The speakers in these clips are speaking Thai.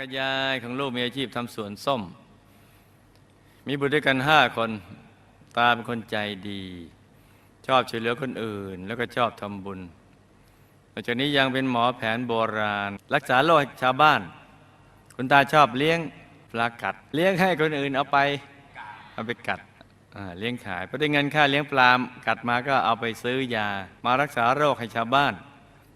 กับยายของลูกมีอาชีพทำสวนส้ม มีบุตรด้วยกันห้าคน ตาเป็นคนใจดี ชอบช่วยเหลือคนอื่น แล้วก็ชอบทำบุญนอกจากนี้ยังเป็นหมอแผนโบราณ รักษาโรคให้ชาวบ้าน คุณตาชอบเลี้ยงปลากัด เลี้ยงให้คนอื่นเอาไปเอาไปกัดเลี้ยงขายพอได้เงินค่าเลี้ยงปลากัดมาก็เอาไปซื้อยา มารักษาโรคให้ชาวบ้าน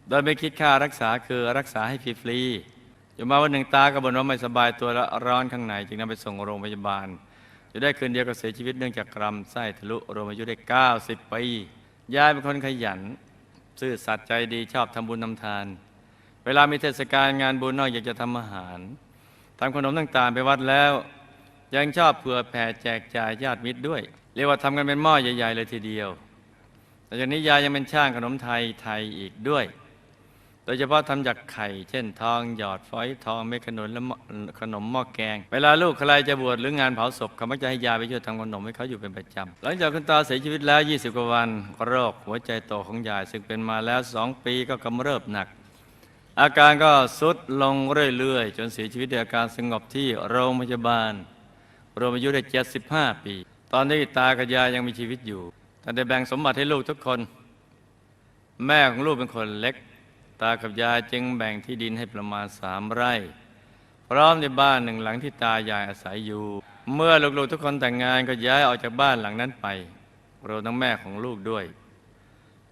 โดยไม่คิดค่ารักษาคือรักษาให้ฟรีๆ อยู่มาวันหนึ่งตาก็บ่นว่าไม่สบายตัวและร้อนข้างในจึงนำไปส่งโรงพยาบาลจะได้คืนเดียวก็เสียชีวิตเนื่องจากกรำไส้ทะลุรวมอายุได้ 90 ปียายเป็นคนขยัน ซื่อสัตย์ใจดีชอบทำบุญทำทาน เวลามีเทศกาลงานบุญนอกจากจะทำอาหารทำขนมต่างๆไปวัดแล้ว ยังชอบเผื่อแผ่แจกจ่ายญาติมิตรด้วย เรียกว่าทำกันเป็นหม้อใหญ่ ๆ เลยทีเดียวแต่จากนี้ยายยังเป็นช่างขนมไทยไทยอีกด้วย โดยเฉพาะทำจากไข่ เช่นทองหยอดฝอยทองเม็ดขนุนและขนมหม้อแกง เวลาลูกใครจะบวชหรืองานเผาศพเขามักจะให้ยาไปช่วยทำขนมให้เขาอยู่เป็นประจำหลังจากคุณตาเสียชีวิตแล้ว 20 กว่าวันโรคหัวใจโตของยายซึ่งเป็นมาแล้ว2ปีก็กำเริบหนัก อาการก็สุดลงเรื่อยๆ จนเสียชีวิตด้วยอาการสงบที่โรงพยาบาลรวมอายุได้75 ปี ตอนนี้ตากับยายยังมีชีวิตอยู่แต่ได้แบ่งสมบัติให้ลูกทุกคน แม่ของลูกเป็นคนเล็ก ตากับยายจึงแบ่งที่ดินให้ประมาณสามไร่ พร้อมในบ้านหนึ่งหลังที่ตายายอาศัยอยู่ เมื่อลูกๆทุกคนแต่งงานก็ย้ายออกจากบ้านหลังนั้นไปรวมทั้งแม่ของลูกด้วย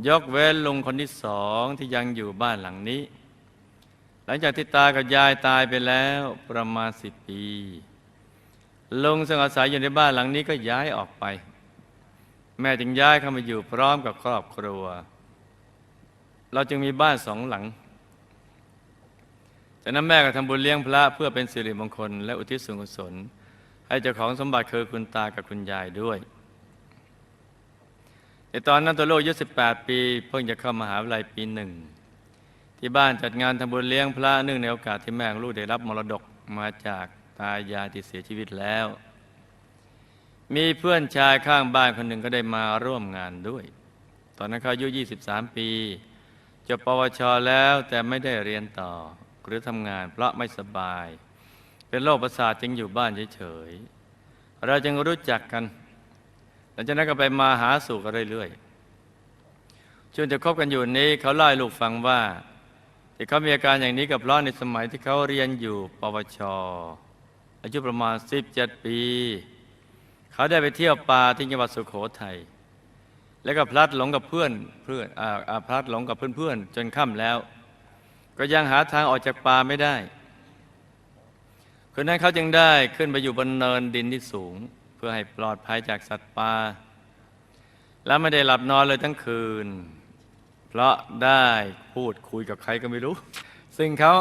ยกเว้นลุงคนที่สองที่ยังอยู่บ้านหลังนี้ หลังจากที่ตากับยายตายไปแล้วประมาณสิบปีลุงซึ่งอาศัยอยู่ในบ้านหลังนี้ก็ย้ายออกไป แม่จึงย้ายเข้ามาอยู่พร้อมกับครอบครัว เราจึงมีบ้านสองหลัง จากนั้นแม่ก็ทำบุญเลี้ยงพระเพื่อเป็นสิริมงคล และอุทิศส่วนกุศล ให้เจ้าของสมบัติคือคุณตากับคุณยายด้วย ในตอนนั้นตัวโลกอายุ18 ปี เพิ่งจะเข้ามหาวิทยาลัยปีหนึ่ง ที่บ้านจัดงานทำบุญเลี้ยงพระเนื่องในโอกาสที่แม่ลูกได้รับมรดกมาจากตายายที่เสียชีวิตแล้ว มีเพื่อนชายข้างบ้านคนหนึ่งก็ได้มาร่วมงานด้วย ตอนนั้นเขาอายุ 23 ปี จบปวชแล้วแต่ไม่ได้เรียนต่อ หรือทำงานเพราะไม่สบาย เป็นโรคประสาทจึงอยู่บ้านเฉยๆเราจึงรู้จักกันหลังจากนั้นก็ไปมาหาสู่กันเรื่อยๆช่วงจะคบกันอยู่นี้เขาเล่าให้ลูกฟังว่าที่เขามีอาการอย่างนี้กับเพราะในสมัยที่เขาเรียนอยู่ปวช อายุประมาณ 17 ปี เขาได้ไปเที่ยวป่าที่จังหวัดสุโขทัย แล้วก็พลัดหลงกับเพื่อนเพื่อนอ่าพลัดหลงกับเพื่อนๆจนค่ำแล้ว ก็ยังหาทางออกจากป่าไม่ได้คืนนั้นเขาจึงได้ขึ้นไปอยู่บนเนินดินที่สูง เพื่อให้ปลอดภัยจากสัตว์ป่าและไม่ได้หลับนอนเลยทั้งคืน เพราะได้พูดคุยกับใครก็ไม่รู้ ซึ่งเขา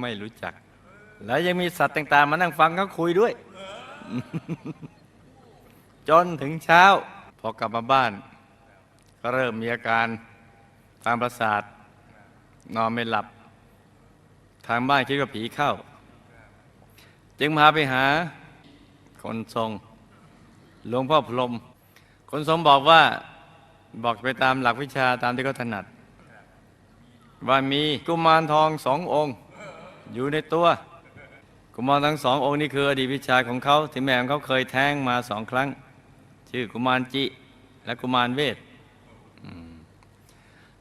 ไม่รู้จัก แล้วยังมีสัตว์ต่าง ๆ มานั่งฟังเขาคุยด้วย จนถึงเช้า พอกลับมาบ้าน ก็เริ่มมีอาการทางประสาท นอนไม่หลับ ทางบ้านคิดว่าผีเข้า จึงพาไปหา คนทรงหลวงพ่อพรม คนทรงบอกว่าบอกไปตามหลักวิชาตามที่เขาถนัด ว่ามีกุมารทองสององค์ อยู่ในตัว กุมารทั้งสององค์นี้คืออดีตวิชาของเขาที่แม่ของเขาเคยแท้งมาสองครั้ง ชื่อกุมารจิ และกุมารเวท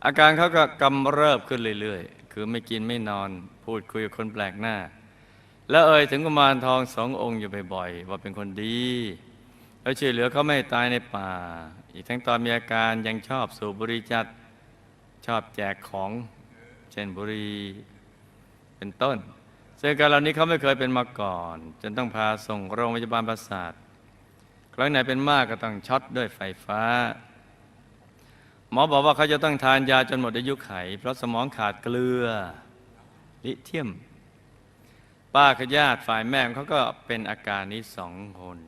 อาการเขาก็กำเริบขึ้นเรื่อยๆ คือไม่กินไม่นอน พูดคุยกับคนแปลกหน้า แล้วเอ่ยถึงกุมารทองสององค์อยู่บ่อยๆ ว่าเป็นคนดี แล้วช่วยเหลือเขาไม่ตายในป่า อีกทั้งตอนมีอาการยังชอบสูบบุหรี่จัด ชอบแจกของเช่นบุหรี่เป็นต้นซึ่งการเหล่านี้เขาไม่เคยเป็นมาก่อน จนต้องพาส่งโรงพยาบาลประสาท รั้งไหนเป็นมากก็ต้องช็อตด้วยไฟฟ้า หมอบอกว่าเขาจะต้องทานยาจนหมดอายุไข เพราะสมองขาดเกลือ ลิเทียม ป้าขญาติฝ่ายแม่เขาก็เป็นอาการนี้สองคน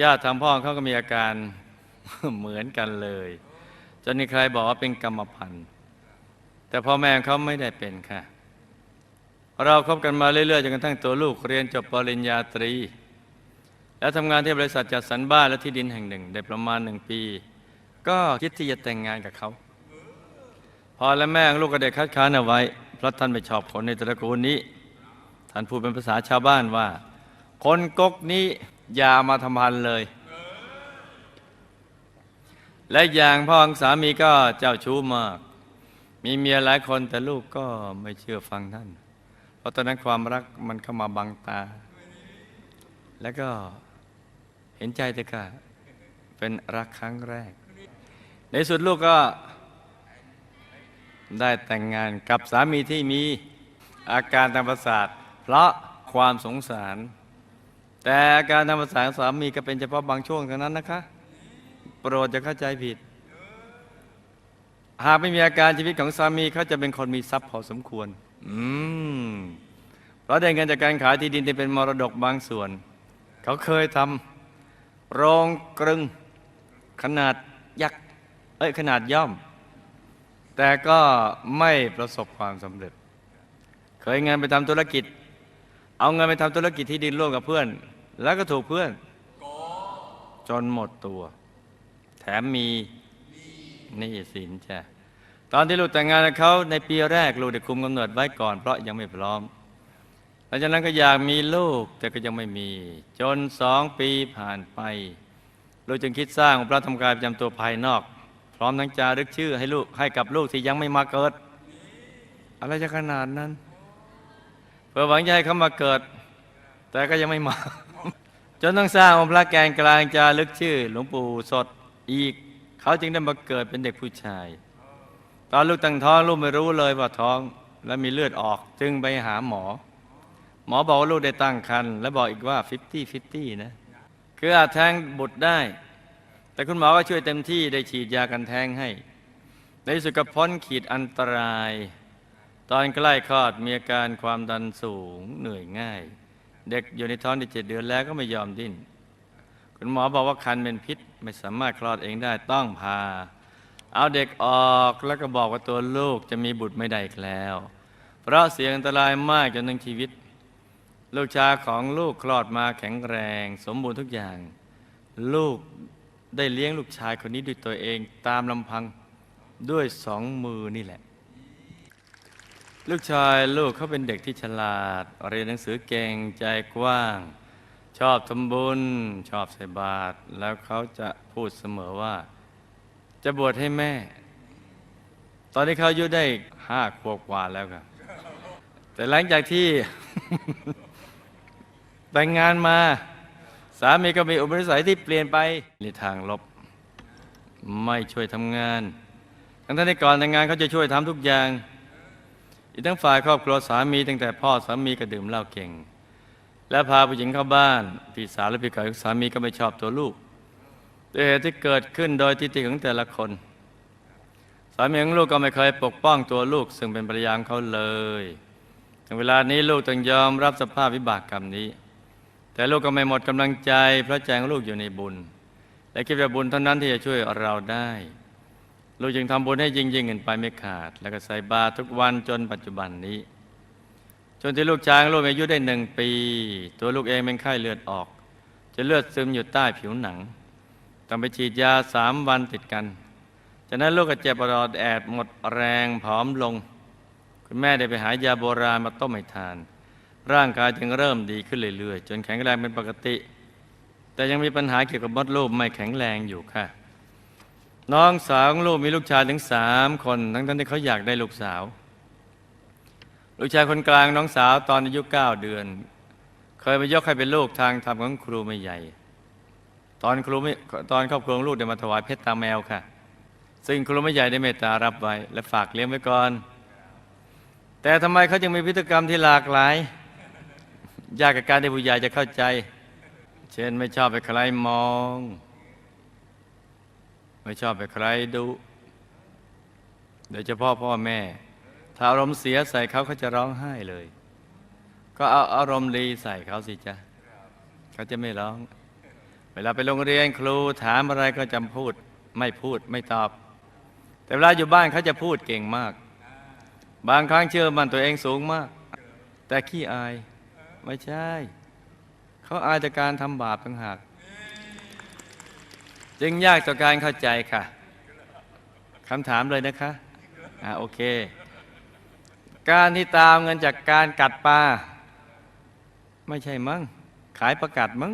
ญาติทางพ่อเขาก็มีอาการเหมือนกันเลย จนมีใครบอกว่าเป็นกรรมพันธุ์แต่พ่อแม่เขาไม่ได้เป็นค่ะ เราคบกันมาเรื่อยๆจนกระทั่งตัวลูกเรียนจบปริญญาตรี แล้วทำงานที่บริษัทจัดสรรบ้านและที่ดินแห่งหนึ่ง ได้ประมาณหนึ่งปี ก็คิดที่จะแต่งงานกับเขาพอและแม่ลูกก็ได้คัดค้านเอาไว้เพราะท่านไม่ชอบคนในตระกูลนี้ ท่านพูดเป็นภาษาชาวบ้านว่า คนก๊กนี้อย่ามาทำพันเลย และอย่างพ่อของสามีก็เจ้าชู้มาก มีเมียหลายคนแต่ลูกก็ไม่เชื่อฟังท่าน เพราะตอนนั้นความรักมันเข้ามาบังตา แล้วก็ เห็นใจแต่ค่ะเป็นรักครั้งแรก ในสุดลูกก็ได้แต่งงานกับสามีที่มีอาการทางประสาทเพราะความสงสาร แต่อาการทางประสาทสามีก็เป็นเฉพาะบางช่วงเท่านั้นนะคะ โปรดจะเข้าใจผิด หากไม่มีอาการชีวิตของสามีเขาจะเป็นคนมีทรัพย์พอสมควร อืมเพราะได้เงินจากการขายที่ดินที่เป็นมรดกบางส่วน เขาเคยทำ โรงกลึง ขนาดยักษ์เอ้ยขนาดย่อม แต่ก็ไม่ประสบความสำเร็จ เคยงานไปทำธุรกิจ เอาเงินไปทำธุรกิจที่ดินร่วมกับเพื่อน แล้วก็ถูกเพื่อน จนหมดตัว แถมมีนี่สินจ้ะตอนที่ลูกแต่งงานกับเขาในปีแรกลูกได้คุมกำเนิดไว้ก่อนเพราะยังไม่พร้อม หลังจากนั้นก็อยากมีลูกแต่ก็ยังไม่มี จนสองปีผ่านไป ลูกจึงคิดสร้างพระธรรมกายประจำตัวภายนอก พร้อมทั้งจารึกชื่อให้ลูกให้กับลูกที่ยังไม่มาเกิด อะไรจะขนาดนั้น เพื่อหวังจะให้เขามาเกิด แต่ก็ยังไม่มา จนต้องสร้างองค์พระแกนกลางจารึกชื่อ หลวงปู่สดอีก เขาจึงได้มาเกิดเป็นเด็กผู้ชาย ตอนลูกตั้งท้องลูกไม่รู้เลยว่าท้อง และมีเลือดออกจึงไปหาหมอ หมอบอกว่าลูกได้ตั้งครรภ์และบอกอีกว่า 50-50 นะ คืออาจแท้งบุตรได้ แต่คุณหมอก็ช่วยเต็มที่ได้ฉีดยากันแท้งให้ ในที่สุดก็พ้นขีดอันตราย ตอนใกล้คลอดมีอาการความดันสูงเหนื่อยง่าย เด็กอยู่ในท้องได้เจ็ดเดือนแล้วก็ไม่ยอมดิ้น คุณหมอบอกว่าคันเป็นพิษไม่สามารถคลอดเองได้ต้องพา เอาเด็กออกแล้วก็บอกว่าตัวลูกจะมีบุตรไม่ได้อีกแล้ว เพราะเสี่ยงอันตรายมากจนถึงชีวิต ลูกชายของลูกคลอดมาแข็งแรง สมบูรณ์ทุกอย่าง ลูกได้เลี้ยงลูกชายคนนี้ด้วยตัวเองตามลำพังด้วยสองมือนี่แหละ ลูกชายลูกเขาเป็นเด็กที่ฉลาด เรียนหนังสือเก่งใจกว้าง ชอบทำบุญ ชอบใส่บาตรแล้วเขาจะพูดเสมอว่า จะบวชให้แม่ ตอนนี้เขาอายุได้ห้าขวบกว่าแล้วครับแต่หลังจากที่ แต่งงานมา สามีก็มีอุปนิสัยที่เปลี่ยนไปในทางลบ ไม่ช่วยทำงาน ทั้งที่ก่อนแต่งงานเขาจะช่วยทำทุกอย่าง อีกทั้งฝ่ายครอบครัวสามีตั้งแต่พ่อสามีก็ดื่มเหล้าเก่ง และพาผู้หญิงเข้าบ้านพี่สาวและพี่เขยสามีก็ไม่ชอบตัวลูกด้วยเหตุที่เกิดขึ้นโดยทิฏฐิของแต่ละคนสามีของลูกก็ไม่เคยปกป้องตัวลูก ซึ่งเป็นภรรยาของเขาเลย ถึงเวลานี้ลูกต้องยอมรับสภาพวิบากกรรมนี้ แต่ลูกก็ไม่หมดกำลังใจ เพราะใจงลูกอยู่ในบุญ และคิดว่าบุญเท่านั้นที่จะช่วยเราได้ ลูกจึงทำบุญให้ยิ่งยิ่งขึ้นไปไม่ขาด แล้วก็ใส่บาตรทุกวันจนปัจจุบันนี้ จนที่ลูกชางลูกอายุได้หนึ่งปี ตัวลูกเองเป็นไข้เลือดออก จะเลือดซึมอยู่ใต้ผิวหนังต้องไปฉีดยาสามวันติดกัน จากนั้นลูกก็เจ็บปวดแอดหมดแรงผอมลง คุณแม่ได้ไปหายาโบราณมาต้มให้ทาน ร่างกายจึงเริ่มดีขึ้นเรื่อยๆ จนแข็งแรงเป็นปกติ แต่ยังมีปัญหาเกี่ยวกับมดลูกไม่แข็งแรงอยู่ค่ะ น้องสาวของลูกมีลูกชายถึงสามคนทั้งๆที่เขาอยากได้ลูกสาว ลูกชายคนกลางน้องสาวตอนอายุเก้าเดือน เคยไปยกให้เป็นลูกทางธรรมของครูไม่ใหญ่ ตอนครูไม่ตอนครอบครัวลูกได้มาถวายเพชรตาแมวค่ะ ซึ่งครูไม่ใหญ่ได้เมตตารับไว้ และฝากเลี้ยงไว้ก่อน แต่ทำไมเขาจึงมีพฤติกรรมที่หลากหลาย ยากกับการที่ผู้ใหญ่จะเข้าใจ เช่นไม่ชอบไปใครมอง ไม่ชอบไปใครดูโดยเฉพาะพ่อแม่ ถ้าอารมณ์เสียใส่เขาเขาจะร้องไห้เลย ก็เอาอารมณ์ดีใส่เขาสิจ๊ะเขาจะไม่ร้อง เวลาไปโรงเรียนครูถามอะไรก็จำพูดไม่พูดไม่ตอบ แต่เวลาอยู่บ้านเขาจะพูดเก่งมาก บางครั้งเชื่อมันตัวเองสูงมาก แต่ขี้อาย ไม่ใช่ เขาอายจากการทำบาปต่างหาก จึงยากต่อการเข้าใจค่ะคำถามเลยนะคะอ่าโอเค การที่ตามเงินจากการกัดปลาไม่ใช่มั้งขายประกัดมั้ง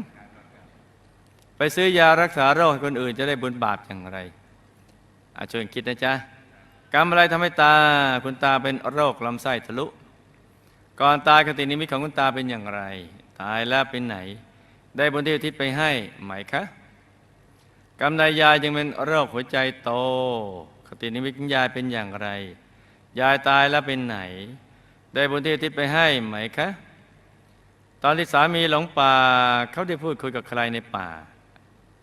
ไปซื้อยารักษาโรคให้คนอื่นจะได้บุญบาปอย่างไรอาชวนคิดนะจ๊ะกรรมอะไรทำให้ตา คุณตาเป็นโรคลำไส้ทะลุ ก่อนตายคตินิมิตของคุณตาเป็นอย่างไร ตายแล้วเป็นไหน ได้บุญที่อุทิศไปให้ไหมคะกรรมใดยายจึงเป็นโรคหัวใจโต คตินิมิตของยายเป็นอย่างไร ยายตายแล้วเป็นไหน ได้บุญที่อุทิศไปให้ไหมคะตอนที่สามีหลงป่าเขาได้พูดคุยกับใครในป่า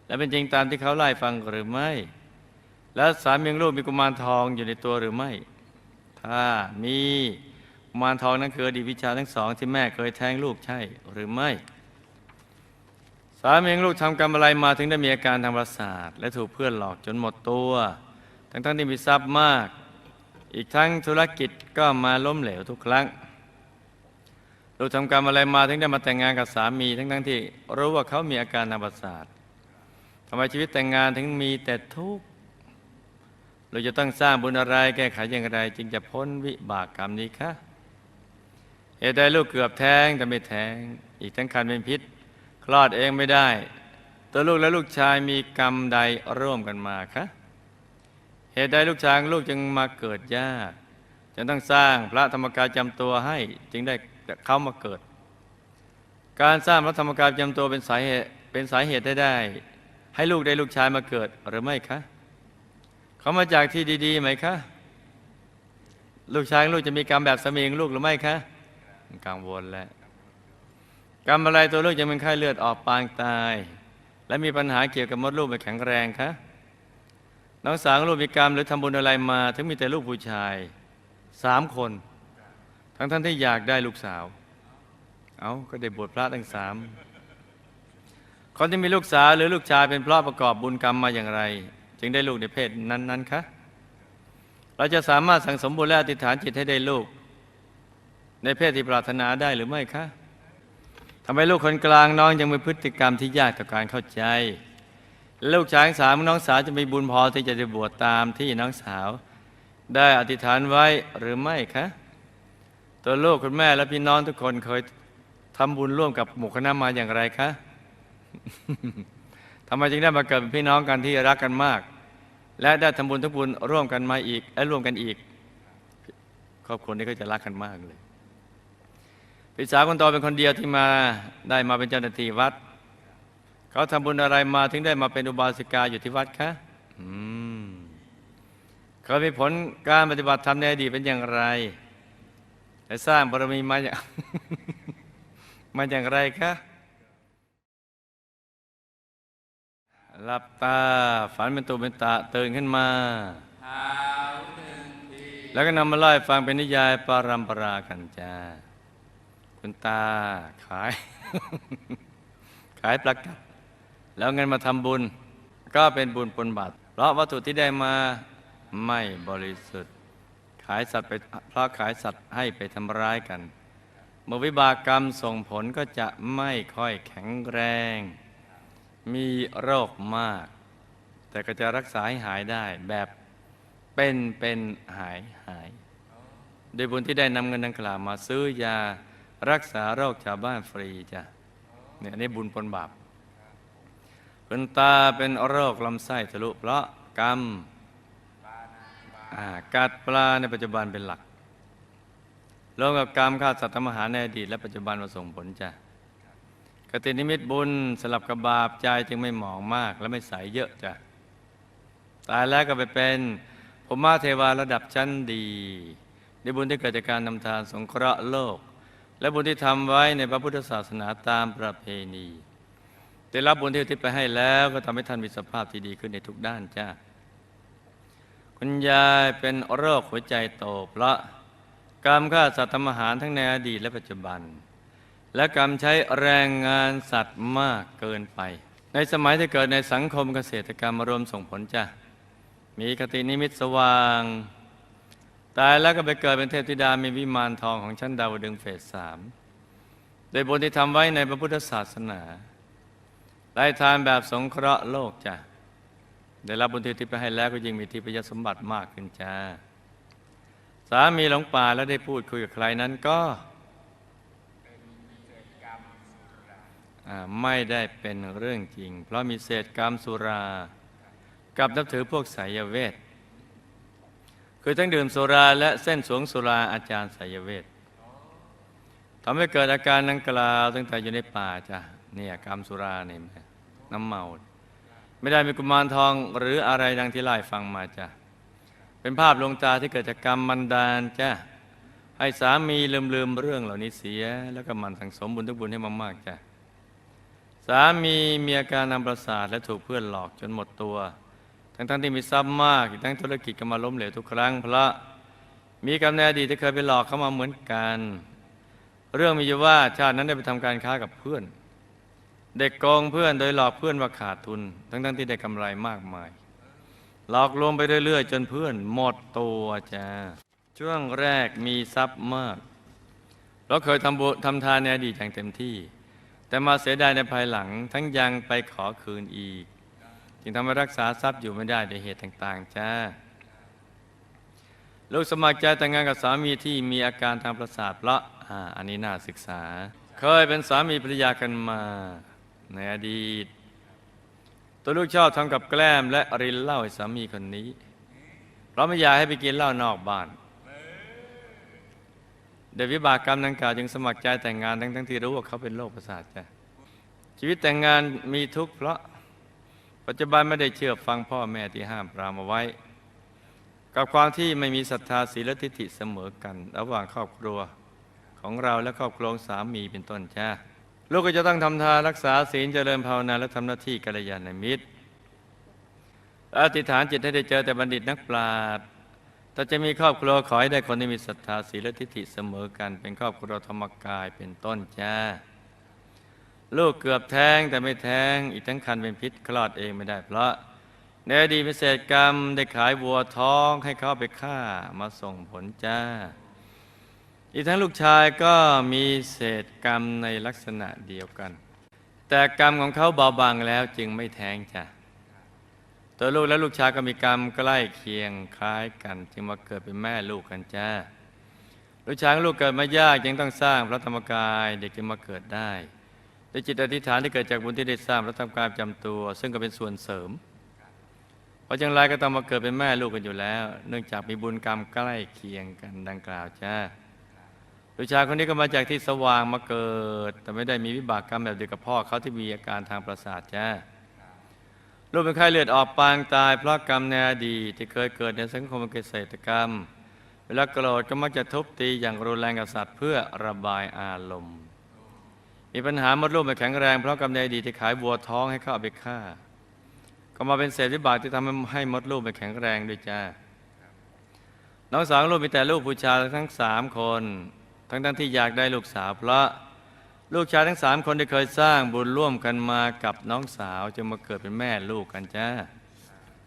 และเป็นจริงตามที่เขาไล่ฟังหรือไม่ และสามีลูกมีกุมารทองอยู่ในตัวหรือไม่ ถ้ามี มารทองนั้นคืออดีตวิชาทั้งสองที่แม่เคยแท้งลูกใช่หรือไม่ สามีของลูกทำกรรมอะไรมาถึงได้มีอาการทางประสาท และถูกเพื่อนหลอกจนหมดตัว ทั้งๆที่มีทรัพย์มาก อีกทั้งธุรกิจก็มาล้มเหลวทุกครั้ง ลูกทำกรรมอะไรมาถึงได้มาแต่งงานกับสามี ทั้งๆที่รู้ว่าเขามีอาการทางประสาททำไมชีวิตแต่งงานถึงมีแต่ทุกข์เราจะต้องสร้างบุญอะไรแก้ไขอย่างไร จึงจะพ้นวิบากกรรมนี้คะ เหตุใดลูกเกือบแท้งแต่ไม่แท้ง อีกทั้งคันเป็นพิษ คลอดเองไม่ได้ ตัวลูกและลูกชายมีกรรมใดร่วมกันมาคะเหตุใดลูกชายของลูกจึงมาเกิดยากจึงต้องสร้างพระธรรมกายจำตัวให้จึงได้เขามาเกิด การสร้างพระธรรมกายจำตัวเป็นสาเหตุเป็นสาเหตุได้ได้ ให้ลูกได้ลูกชายมาเกิดหรือไม่คะเขามาจากที่ดีๆไหมคะ ลูกชายของลูกจะมีกรรมแบบสามีของลูกหรือไม่คะ กังวลแล้วกรรมอะไรตัวลูกจะเป็นไข้เลือดออกปางตาย และมีปัญหาเกี่ยวกับมดลูกไม่แข็งแรงคะน้องสาวลูกมีกรรมหรือทำบุญอะไรมา ถึงมีแต่ลูกผู้ชายสามคน ทั้งท่านที่อยากได้ลูกสาว เอาก็ได้บวชพระทั้งสามคนที่มีลูกสาวหรือลูกชายเป็นเพราะประกอบบุญกรรมมาอย่างไร จึงได้ลูกในเพศนั้นๆคะเราจะสามารถสั่งสมบุญและอธิษฐานจิตให้ได้ลูก ในเพศที่ปรารถนาได้หรือไม่คะทำไมลูกคนกลางน้องยังมีพฤติกรรมที่ยากต่อการเข้าใจ ลูกชายสามน้องสาวจะมีบุญพอที่จะได้บวชตามที่น้องสาว ได้อธิษฐานไว้หรือไม่คะตัวลูกคุณแม่และพี่น้องทุกคนเคยทำบุญร่วมกับหมู่คณะมาอย่างไรคะทำไมจึงได้มาเกิดเป็นพี่น้องกันที่รักกันมาก และได้ทำบุญทุกบุญร่วมกันมาอีกและร่วมกันอีกครอบครัวนี้ก็จะรักกันมากเลย พี่สาวคนโตเป็นคนเดียวที่มาได้มาเป็นเจ้าหน้าที่วัด เขาทำบุญอะไรมาถึงได้มาเป็นอุบาสิกาอยู่ที่วัดคะอืมเขามีผลการปฏิบัติธรรมในอดีตเป็นอย่างไรและสร้างบารมีมาอย่างมาอย่างไรคะหลับตาฝันเป็นตัวเป็นตาตื่นขึ้นมา แล้วก็นำมาเล่าให้ฟังเป็นนิยายปารัมปรากันจ้า คุณตาขาย ขายประกัดแล้วเงินมาทำบุญ ก็เป็นบุญปนบาตรเพราะวัตถุที่ได้มาไม่บริสุทธิ์ ขายสัตว์ไปเพราะขายสัตว์ให้ไปทำร้ายกัน เมื่อวิบากกรรมส่งผลก็จะไม่ค่อยแข็งแรง มีโรคมาก แต่ก็จะรักษาให้หายได้แบบเป็นเป็นหายหายโดยบุญที่ได้นำเงินดังกล่าวมาซื้อยา รักษาโรคชาวบ้านฟรีจ้ะเนี่ยอันนี่บุญปนบาปคุณตาเป็นโรคลำไส้ทะลุเพราะกรรมอ่ากัดปลาในปัจจุบันเป็นหลักรวมกับกรรมฆ่าสัตว์ทำอาหารในอดีตและปัจจุบันมาส่งผลจ้ะกตินิมิตบุญสลับกับบาปใจจึงไม่หมองมากและไม่ใสเยอะจ้ะตายแล้วก็ไปเป็นพรหมเทวาระดับชั้นดีได้บุญที่เกิดจากการนำทานสงเคราะห์โลก และบุญที่ทำไว้ในพระพุทธศาสนาตามประเพณีได้รับบุญที่อุทิศไปให้แล้วก็ทำให้ท่านมีสภาพที่ดีขึ้นในทุกด้านจ้าคุณยายเป็นโรคหัวใจโตเพราะกรรมฆ่าสัตว์ทำอาหารทั้งในอดีตและปัจจุบัน และกรรมใช้แรงงานสัตว์มากเกินไป ในสมัยที่เกิดในสังคมเกษตรกรรมมารวมส่งผลจ้ะมีคตินิมิตสว่าง ตายแล้วก็ไปเกิดเป็นเทพธิดามีวิมานทองของชั้นดาวดึงเฟสสามโดยบุญที่ทำไว้ในพระพุทธศาสนาได้ทานแบบสงเคราะห์โลกจ้ะได้รับบุญที่ทิพย์ไปให้แล้วก็ยิ่งมีทิพยสมบัติมากขึ้นจ้า สามีหลงป่าแล้วได้พูดคุยกับใครนั้นก็ไม่ได้เป็นเรื่องจริง เพราะมีเศษกรรมสุรา กับนับถือพวกไสยเวท คือทั้งดื่มสุราและเส้นสวงสุราอาจารย์ไสยเวททำให้เกิดอาการดังกล่าวตั้งแต่อยู่ในป่าจ้ะเนี่ยกรรมสุราเนี่ยน้ำเมา ไม่ได้มีกุมารทองหรืออะไรดังที่ไล่ฟังมาจ้ะเป็นภาพลงตาที่เกิดจากกรรมมันดานจ้ะให้สามีลืมลืมเรื่องเหล่านี้เสีย แล้วก็มันสังสมบุญทุกบุญให้มากๆจ้ะสามีมีอาการนำประสาทและถูกเพื่อนหลอกจนหมดตัว ทั้งๆที่มีทรัพย์มากอีกทั้งธุรกิจก็มาล้มเหลวทุกครั้ง เพราะมีกรรมในอดีตที่เคยไปหลอกเขามาเหมือนกัน เรื่องมีอยู่ว่าชาตินั้นได้ไปทำการค้ากับเพื่อน เด็กโกงเพื่อนโดยหลอกเพื่อนว่าขาดทุน ทั้งๆที่ได้กำไรมากมาย หลอกลวงไปเรื่อยๆ จนเพื่อนหมดตัวจ้าช่วงแรกมีทรัพย์มาก เราเคยทำบุญทำทานในอดีตอย่างเต็มที่ แต่มาเสียดายในภายหลังทั้งยังไปขอคืนอีก จึงทำให้รักษาทรัพย์อยู่ไม่ได้ด้วยเหตุต่าง ๆ จ้า ลูกสมัครใจแต่งงานกับสามีที่มีอาการทางประสาทเพราะอ่าอันนี้น่าศึกษา เคยเป็นสามีภรรยากันมาในอดีต ตัวลูกชอบทำกับแกล้มและรินเหล้าให้สามีคนนี้ เพราะไม่อยากให้ไปกินเหล้านอกบ้านเดวิบากกรรมดังกล่าวจึงสมัครใจแต่งงานทั้งทั้งที่รู้ว่าเขาเป็นโรคประสาทจ้ะชีวิตแต่งงานมีทุกข์เพราะ ปัจจุบันไม่ได้เชื่อฟังพ่อแม่ที่ห้ามปรามเอาไว้ กับความที่ไม่มีศรัทธาศีลทิฏฐิเสมอกัน ระหว่างครอบครัวของเราและครอบครัวของสามีเป็นต้นจ้าลูกก็จะต้องทำทานรักษาศีลเจริญภาวนาและทำหน้าที่กัลยาณมิตรอธิษฐานจิตให้ได้เจอแต่บัณฑิตนักปราชญ์ถ้าจะมีครอบครัวขอให้ได้คนที่มีศรัทธาศีลทิฏฐิเสมอกัน เป็นครอบครัวธรรมกายเป็นต้นจ้า ลูกเกือบแท้งแต่ไม่แท้ง อีกทั้งคันเป็นพิษคลอดเองไม่ได้เพราะในอดีตพิเศษกรรมได้ขายวัวท้องให้เขาไปฆ่ามาส่งผลจ้า อีกทั้งลูกชายก็มีเศษกรรมในลักษณะเดียวกัน แต่กรรมของเขาเบาบางแล้วจึงไม่แท้งจ้ะตัวลูกและลูกชายก็มีกรรมใกล้เคียงคล้ายกัน จึงมาเกิดเป็นแม่ลูกกันจ้า ลูกชายลูกเกิดมายากจึงต้องสร้างพระธรรมกายเด็กจึงมาเกิดได้ ด้วยจิตอธิษฐานที่เกิดจากบุญที่ได้สร้างพระธรรมการะจำตัว ซึ่งก็เป็นส่วนเสริม เพราะจังไรก็ต้องมาเกิดเป็นแม่ลูกกันอยู่แล้ว เนื่องจากมีบุญกรรมใกล้เคียงกันดังกล่าวจ้าลูกชายคนนี้ก็มาจากที่สว่างมาเกิด แต่ไม่ได้มีวิบากกรรมแบบเดียวกับพ่อเขาที่มีอาการทางประสาทจ้าลูกเป็นไข้เลือดออกปางตาย เพราะกรรมในอดีตที่เคยเกิดในสังคมเกษตรกรรม เวลาโกรธก็มักจะทุบตีอย่างรุนแรงกับสัตว์เพื่อระบายอารมณ์ มีปัญหามดลูกไม่แข็งแรงเพราะกรรมในอดีตที่ขายวัวท้องให้เข้าเอาไปฆ่า ก็มาเป็นเศษวิบากที่ทำให้มดลูกไม่แข็งแรงด้วยจ้าน้องสาวลูกมีแต่ลูกผู้ชายทั้งสามคน ทั้งทั้งที่อยากได้ลูกสาวเพราะลูกชายทั้งสามคนได้เคยสร้างบุญร่วมกันมากับน้องสาวจนมาเกิดเป็นแม่ลูกกันจ้า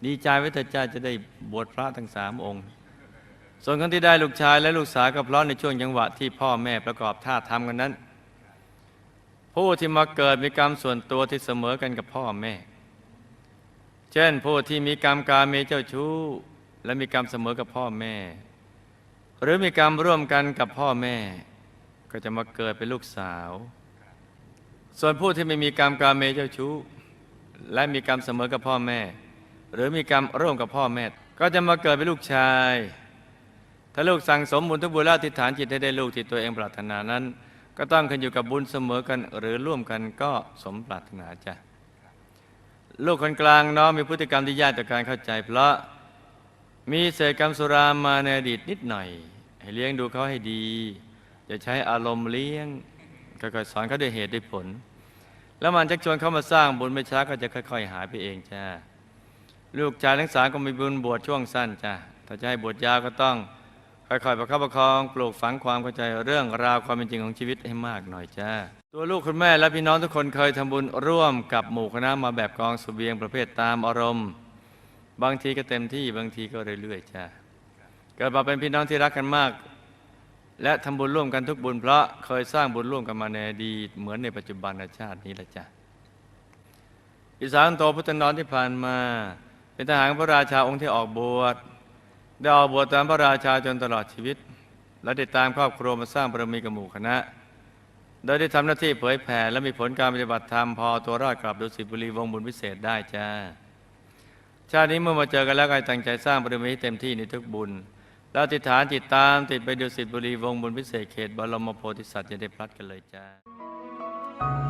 ดีใจไว้เถิดจ้าจะได้บวชพระทั้งสามองค์ ส่วนคนที่ได้ลูกชายและลูกสาวก็เพราะในช่วงจังหวะที่พ่อแม่ประกอบท่าทำกันนั้น ผู้ที่มาเกิดมีกรรมส่วนตัวที่เสมอกันกับพ่อแม่ เช่นผู้ที่มีกรรมการเมเจ้าชู้ และมีกรรมเสมอกับพ่อแม่ หรือมีกรรมร่วมกันกับพ่อแม่ ก็จะมาเกิดเป็นลูกสาว ส่วนผู้ที่ไม่มีกรรมการเมเจ้าชู้ และมีกรรมเสมอกับพ่อแม่ หรือมีกรรมร่วมกับพ่อแม่ ก็จะมาเกิดเป็นลูกชาย ถ้าลูกสั่งสมบุญทุกบุญและอธิษฐานจิตให้ได้ลูกที่ตัวเองปรารถนานั้น ก็ต้องขึ้นอยู่กับบุญเสมอกันหรือร่วมกันก็สมปรารถนาจ้ะลูกคนกลางเน้องมีพฤติกรรมที่ยากต่อการเข้าใจ เพราะมีเศษกรรมสุรามาในอดีตนิดหน่อย ให้เลี้ยงดูเขาให้ดี อย่าใช้อารมณ์เลี้ยงค่อยๆสอนเขาด้วยเหตุด้วยผล แล้วมันชักชวนเขามาสร้างบุญไม่ช้าก็จะค่อย ๆ หายไปเองจ้าลูกชายทั้งสามก็มีบุญบวชช่วงสั้นจ้าถ้าจะให้บวชยาวก็ต้อง ค่อยๆประคับประคองปลูกฝังความเข้าใจเรื่องราวความเป็นจริงของชีวิตให้มากหน่อยจ้าตัวลูกคุณแม่และพี่น้องทุกคนเคยทำบุญร่วมกับหมู่คณะมาแบบกองเสบียงประเภทตามอารมณ์ บางทีก็เต็มที่บางทีก็เรื่อยๆจ้าเกิดมาเป็นพี่น้องที่รักกันมาก และทำบุญร่วมกันทุกบุญเพราะเคยสร้างบุญร่วมกันมาในอดีตเหมือนในปัจจุบันชาตินี้แหละจ้ะอิสานโตพุทธนอนที่ผ่านมา เป็นทหารพระราชาองค์ที่ออกบวช ได้ออกบวชตามพระราชาจนตลอดชีวิต และได้ตามครอบครัวมาสร้างบารมีกับหมู่คณะ โดยได้ทำหน้าที่เผยแผ่และมีผลการปฏิบัติธรรมพอตัวรอดกลับดุสิตบุรีวงบุญพิเศษได้จ้า ชาตินี้เมื่อมาเจอกันแล้วก็ตั้งใจสร้างบารมีให้เต็มที่ในทุกบุญ แล้วอธิษฐานจิตตามติดไปดุสิตบุรีวงบุญพิเศษเขตบรมโพธิสัตว์จะได้พลัดกันเลยจ้า